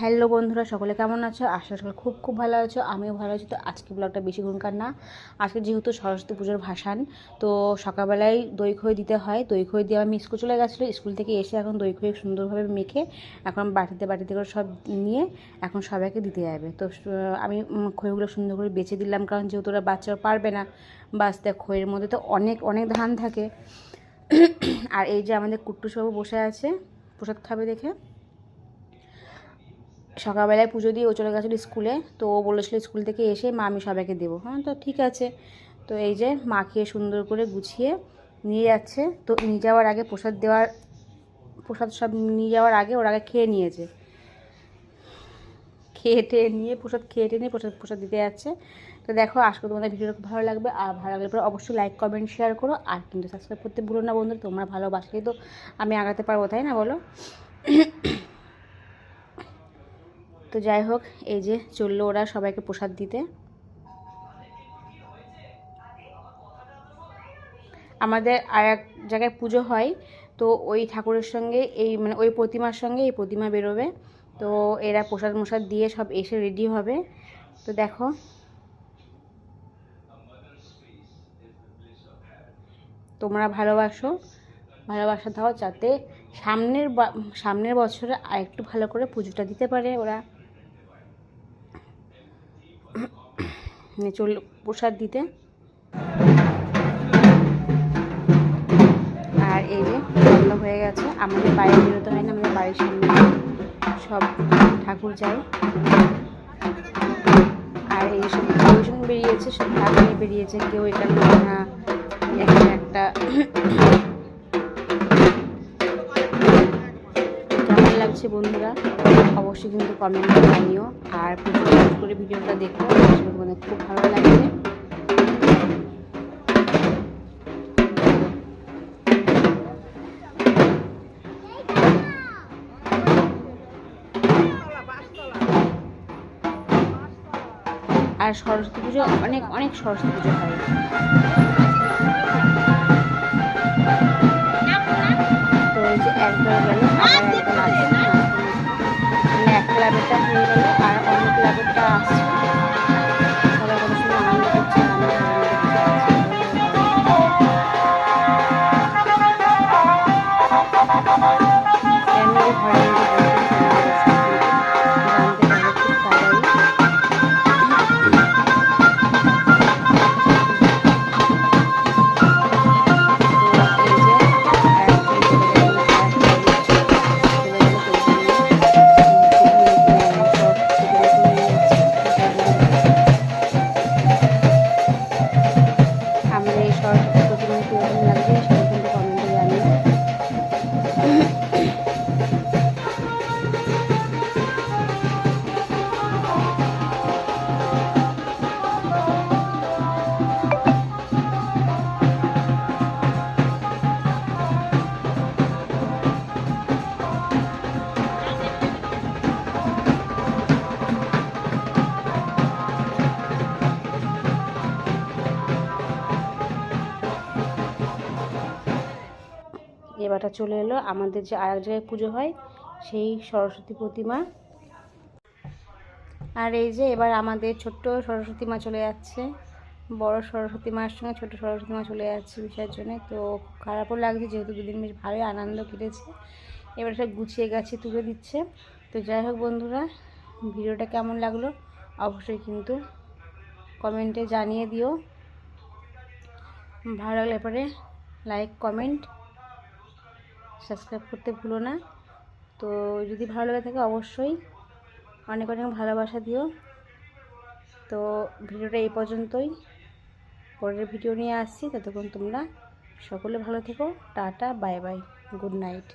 Hello বন্ধুরা, সকলে কেমন আছো? আশা করি খুব খুব ভালো আছো, আমিও ভালো আছি। তো আজকে ব্লগটা বেশি ঘুমকার না। আজকে যেহেতু সরস্বতী পুজোর ভাসান, তো সকালবেলায় দই খই দিতে হয়। দই খই দিয়ে আমি স্কুল চলে গেছিল, স্কুল থেকে এসে এখন দই খই সুন্দরভাবে মেখে এখন বাটিতে বাটিতে করে সব নিয়ে এখন সবাইকে দিতে যাবে। তো আমি খইগুলো সুন্দর করে বেছে দিলাম, কারণ যেহেতু ওরা বাচ্চারা পারবে না বাঁচতে খইয়ের মধ্যে তো অনেক অনেক ধান থাকে। আর এই যে আমাদের কুট্টুসবাবু বসে আছে, প্রসাদ খাবে দেখে। সকালবেলায় পুজো দিয়ে ও চলে গেছিল স্কুলে, তো ও বলেছিলো স্কুল থেকে এসে মা আমি সবাইকে দেবো। হ্যাঁ তো ঠিক আছে। তো এই যে মাখিয়ে সুন্দর করে গুছিয়ে নিয়ে যাচ্ছে। তো নিয়ে যাওয়ার আগে প্রসাদ দেওয়ার, প্রসাদ সব নিয়ে যাওয়ার আগে ওর আগে খেয়ে নিয়েছে। খেয়ে টেয়ে নিয়ে, প্রসাদ খেয়ে টেয়ে নিয়ে প্রসাদ প্রসাদ দিতে যাচ্ছে। তো দেখো, আজকে তোমাদের ভিডিওটা খুব ভালো লাগবে। আর ভালো লাগলে পরে অবশ্যই লাইক কমেন্ট শেয়ার করো। আর কিন্তু সাবস্ক্রাইব করতে ভুলো না বন্ধু তোমরা ভালোবাসলেই তো আমি আগাতে পারব, তাই না বলো? তো যাই হোক, এই যে চলল ওরা সবাইকে প্রসাদ দিতে। আমাদের আর এক জায়গায় পুজো হয়, তো ওই ঠাকুরের সঙ্গে, এই মানে ওই প্রতিমার সঙ্গে এই প্রতিমা বেরোবে। তো এরা প্রসাদ মশাদ দিয়ে সব এসে রেডি হবে। তো দেখো। তোমরা ভালোবাসো, ভালোবাসা দাও যাতে সামনের সামনের বছরে আরেকটু ভালো করে পুজোটা দিতে পারে ওরা। চল, প্রসাদ দিতে। আর এই যে, বন্ধ হয়ে গেছে। আমাদের বাইরে বেরোতে হয় না, আমাদের বাড়ির সামনে সব ঠাকুর যায়। আর এই সব বেরিয়েছে, সব ঠাকুরই বেরিয়েছে, কেউ এটা না। একটা লাগছে বন্ধুরা, অবশ্যই কিন্তু কমেন্টে জানিও। আর করে ভিডিওটা দেখো তোমাদের খুব ভালো লাগবে। আর সরস্বতী পুজো, অনেক অনেক সরস্বতী পুজো হয়। ক্লাবেরটা হয়ে গেল আর অন্য ক্লাবেরটা আসছে এবারটা চলে এলো। আমাদের যে আর এক জায়গায় পুজো হয়, সেই সরস্বতী প্রতিমা। আর এই যে এবার আমাদের ছোট্ট সরস্বতী মা চলে যাচ্ছে। বড় সরস্বতী মার সঙ্গে ছোট সরস্বতী মা চলে যাচ্ছে বিসর্জনে। তো খারাপও লাগছে, যেহেতু দুদিন বেশ ভালোই আনন্দ কেটেছে। এবার সব গুছিয়ে গেছে তুলে দিচ্ছে। তো যাই হোক বন্ধুরা, ভিডিওটা কেমন লাগল অবশ্যই কিন্তু কমেন্টে জানিয়ে দিও। ভালো লাগলে পরে লাইক, কমেন্ট সাবস্ক্রাইব করতে ভুলো না। তো যদি ভালো লাগে থাকে অবশ্যই অনেক অনেক ভালোবাসা দিও। তো ভিডিওটা এই পর্যন্তই। পরের ভিডিও নিয়ে আসছি। ততক্ষণ তোমরা সকলে ভালো থেকো। Tata, bye bye, good night.